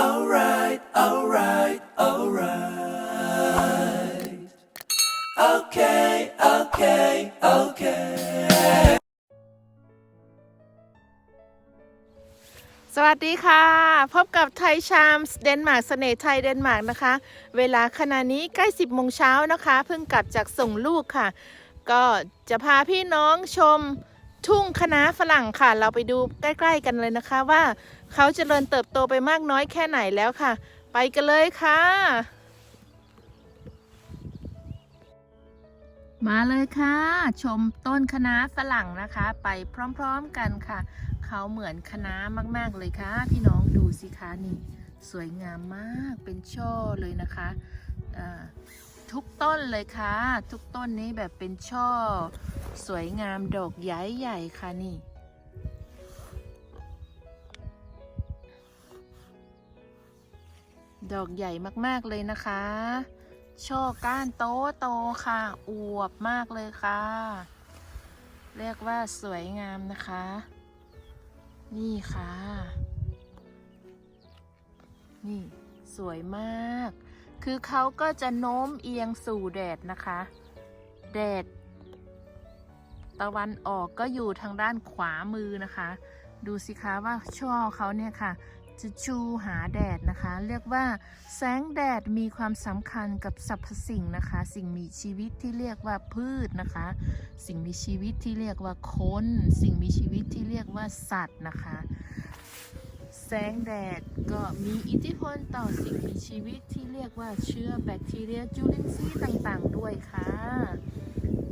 Alright, alright, alright. Okay, okay, okay. สวัสดีค่ะ พบกับไทยชามเดนมาร์กเสน่ห์ไทยเดนมาร์กนะคะ เวลาขณะนี้ใกล้ 10โมงเช้านะคะ เพิ่งกลับจากส่งลูกค่ะ ก็จะพาพี่น้องชม ทุ่งคณะฝรั่งค่ะ เราไปดูใกล้ๆกันเลยนะคะว่าเขาเจริญเติบโตไปมากน้อยแค่ไหนแล้วค่ะ ไปกันเลยค่ะ มาเลยค่ะ ชมต้นคณะฝรั่งนะคะ ไปพร้อมๆกันค่ะ เขาเหมือนคณะมากๆเลยค่ะ พี่น้องดูสิคะนี่ สวยงามมากเป็นช่อเลยนะคะ ทุกต้นเลยค่ะ ทุกต้นนี้แบบเป็นช่อ สวยงามดอกใหญ่ๆค่ะนี่ดอกใหญ่มากๆเลยนะคะ ช่อก้านโตโตค่ะ อวบมากเลยค่ะ เรียกว่าสวยงามนะคะ นี่ค่ะ นี่สวยมาก คือเขาก็จะโน้มเอียงสู่แดดนะคะ แดด ตะวันออกก็อยู่ทางด้านขวามือนะคะ ดูสิคะว่าช่อเขาเนี่ยค่ะ จะชูหาแดดนะคะ เรียกว่า แสงแดดมีความสำคัญกับสรรพสิ่งนะคะ สิ่งมีชีวิตที่เรียกว่าพืชนะคะ สิ่งมีชีวิตที่เรียกว่าคน สิ่งมีชีวิตที่เรียกว่าสัตว์นะคะ แสงแดดก็มีอิทธิพลต่อสิ่งมีชีวิตที่เรียกว่าเชื้อแบคทีเรียจุลินทรีย์ต่างๆ ด้วยค่ะ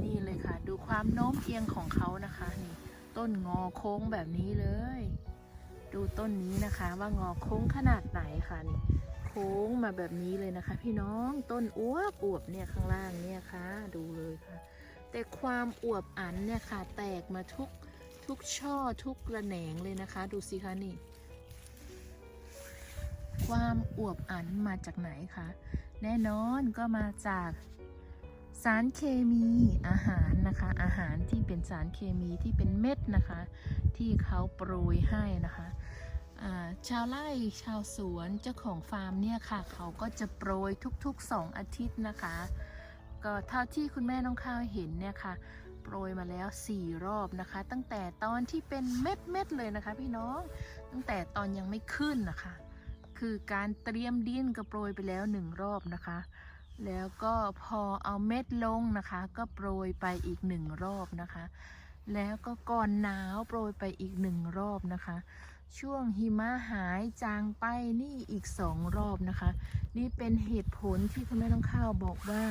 นี่เลยค่ะ ดูความโน้มเอียงของเขานะคะนี่ต้นงอโค้งแบบนี้เลย ดูต้นนี้นะคะว่างอโค้งขนาดไหนค่ะนี่โค้งมาแบบนี้เลยนะคะ พี่น้องต้นอ้วบอวบเนี่ยข้างล่างเนี่ยค่ะ ดูเลยค่ะ แต่ความอวบอันเนี่ยค่ะ แตกมาทุกทุกช่อทุกระแหนงเลยนะคะ ดูสิคะนี่ ความอวบอันมาจากไหนคะ แน่นอนก็มาจากสารเคมีอาหารนะคะ อาหารที่เป็นสารเคมีที่เป็นเม็ดนะคะ ที่เขาโปรยให้นะคะชาวไร่ชาวสวนเจ้าของฟาร์มเนี่ยค่ะ เขาก็จะโปรยทุกๆ 2 อาทิตย์นะคะ ก็เท่าที่คุณแม่น้องข้าวเห็นเนี่ยค่ะ โปรยมาแล้ว 4 รอบนะคะ ตั้งแต่ตอนที่เป็นเม็ดๆเลยนะคะ พี่น้องตั้งแต่ตอนยังไม่ขึ้นนะคะ คือการเตรียมดินก็โปรยไปแล้วหนึ่งรอบนะคะ แล้วก็พอเอาเม็ดลงนะคะ ก็โปรยไปอีกหนึ่งรอบนะคะ แล้วก็ก่อนหนาวโปรยไปอีกหนึ่งรอบนะคะ ช่วงหิมะหายจางไปนี่อีกสองรอบนะคะ นี่เป็นเหตุผลที่คุณแม่น้องข้าวบอกว่า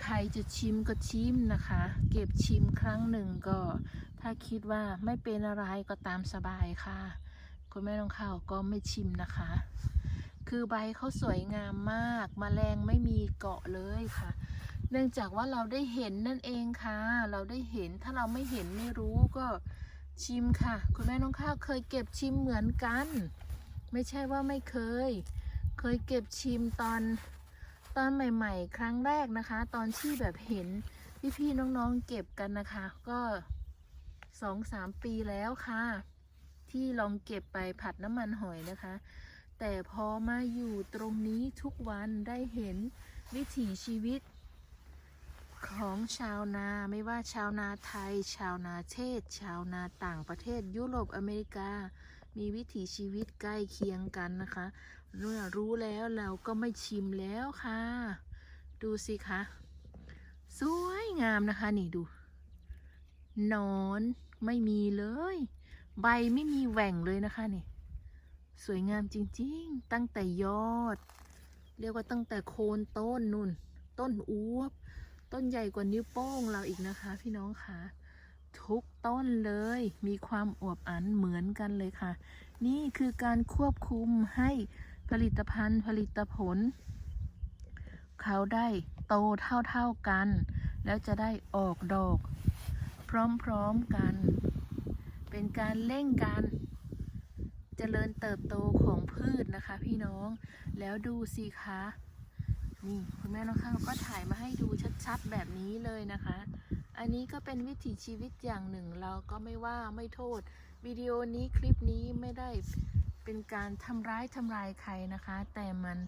ใครจะชิมก็ชิมนะคะ เก็บชิมครั้งหนึ่งก็ ถ้าคิดว่าไม่เป็นอะไรก็ตามสบายค่ะ คุณแม่น้องข้าวก็ไม่ชิมนะคะ คือใบเขาสวยงามมากมแมลงไม่มีเกาะเลยค่ะ เนื่องจากว่าเราได้เห็นนั่นเองค่ะ เราได้เห็นถ้าเราไม่เห็นไม่รู้ก็ชิมค่ะ คุณแม่น้องข้าวเคยเก็บชิมเหมือนกัน ไม่ใช่ว่าไม่เคย เคยเก็บชิมตอนตอนใหม่ ๆ ครั้งแรกนะคะ ตอนที่แบบเห็นพี่ๆน้องๆเก็บกันนะคะ ก็สองสามปีแล้วค่ะ ที่ลองเก็บไปผัดน้ำมันหอยนะคะ แต่พอมาอยู่ตรงนี้ทุกวันได้เห็นวิถีชีวิต ของชาวนาไม่ว่าชาวนาไทย ชาวนาเทศ ชาวนาต่างประเทศยุโรปอเมริกา มีวิถีชีวิตใกล้เคียงกันนะคะเมื่อรู้แล้วเราก็ไม่ชิมแล้วค่ะ ดูสิคะสวยงามนะคะนี่ดูนอนไม่มีเลย ใบไม่มีแหว่งเลยนะคะนี่ สวยงามจริงๆ ตั้งแต่ยอด เรียกว่าตั้งแต่โคนต้นนุ่น ต้นอวบต้นใหญ่กว่านิ้วโป้งเราอีกนะคะ พี่น้องคะทุกต้นเลยมีความอวบอันเหมือนกันเลยค่ะ นี่คือการควบคุมให้ผลิตภัณฑ์ผลิตผล เขาได้โตเท่าๆกัน แล้วจะได้ออกดอก พร้อมๆกัน เป็นการเร่งการเจริญเติบโตของพืชนะคะ พี่น้องแล้วดูสิคะนี่คุณแม่น้องข้าวก็ถ่ายมาให้ดูชัดๆแบบนี้เลยนะคะ อันนี้ก็เป็นวิถีชีวิตอย่างหนึ่งเราก็ไม่ว่าไม่โทษวิดีโอนี้คลิปนี้ไม่ได้เป็นการทำร้ายทำลายใครนะคะ แต่มัน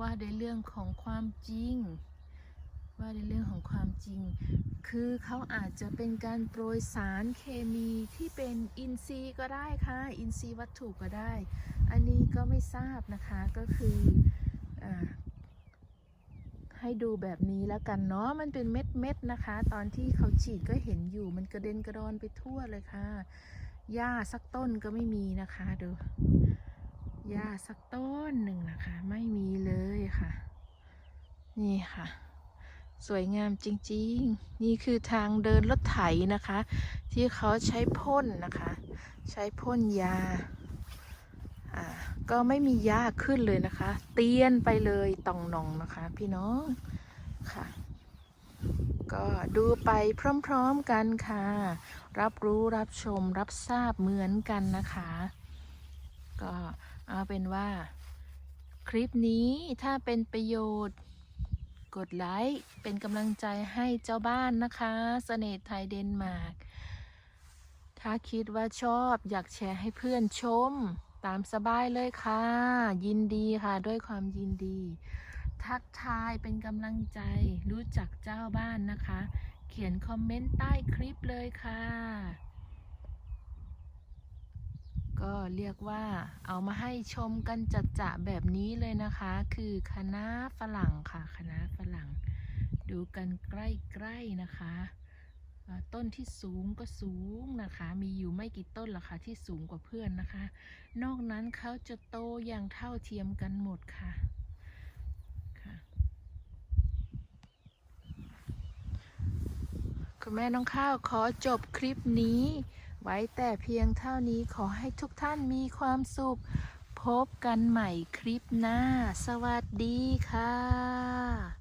ว่าในเรื่องของความจริง ว่าในเรื่องของความจริง คือเขาอาจจะเป็นการโปรยสารเคมีที่เป็นอินทรีย์ก็ได้ค่ะ อินทรีย์วัตถุก็ได้ อันนี้ก็ไม่ทราบนะคะก็คืออให้ดูแบบนี้แล้วกันเนาะมันเป็นเม็ดเม็ดๆนะคะ ตอนที่เขาฉีดก็เห็นอยู่มันกระเด็นกระดอนไปทั่วเลยค่ะหญ้าสักต้นก็ไม่มีนะคะดูหญ้าสักต้นหนึ่งนะคะ ไม่มีเลยค่ะ นี่ค่ะ สวยงามจริงๆ นี่คือทางเดินรถไถนะคะ ที่เขาใช้พ่นนะคะ ใช้พ่นยาอ่าก็ไม่มีหญ้าขึ้นเลยนะคะ เตียนไปเลยตองนองนะคะ พี่น้องค่ะ ก็ดูไปพร้อมๆกันค่ะ รับรู้รับชมรับทราบเหมือนกันนะคะ ก็เอาเป็นว่าคลิปนี้ถ้าเป็นประโยชน์ กดไลค์ เป็นกำลังใจให้เจ้าบ้านนะคะเสน่ห์ไทยเดนมาร์ก ถ้าคิดว่าชอบอยากแชร์ให้เพื่อนชม ตามสบายเลยค่ะ ยินดีค่ะด้วยความยินดี ทักทายเป็นกำลังใจรู้จักเจ้าบ้านนะคะ เขียนคอมเมนต์ใต้คลิปเลยค่ะ ก็เรียกว่าเอามาให้ชมกันจัดจะแบบนี้เลยนะคะ คือคณะฝรั่งค่ะคณะฝรั่ง ดูกันใกล้ๆนะคะต้นที่สูงก็สูงนะคะ มีอยู่ไม่กี่ต้นหรอกค่ะที่สูงกว่าเพื่อนนะคะ นอกนั้นเขาจะโตอย่างเท่าเทียมกันหมดค่ะค่ะคุณแม่น้องข้าวขอจบคลิปนี้ ไว้แต่เพียงเท่านี้ขอให้ทุกท่านมีความสุข พบกันใหม่คลิปหน้า สวัสดีค่ะ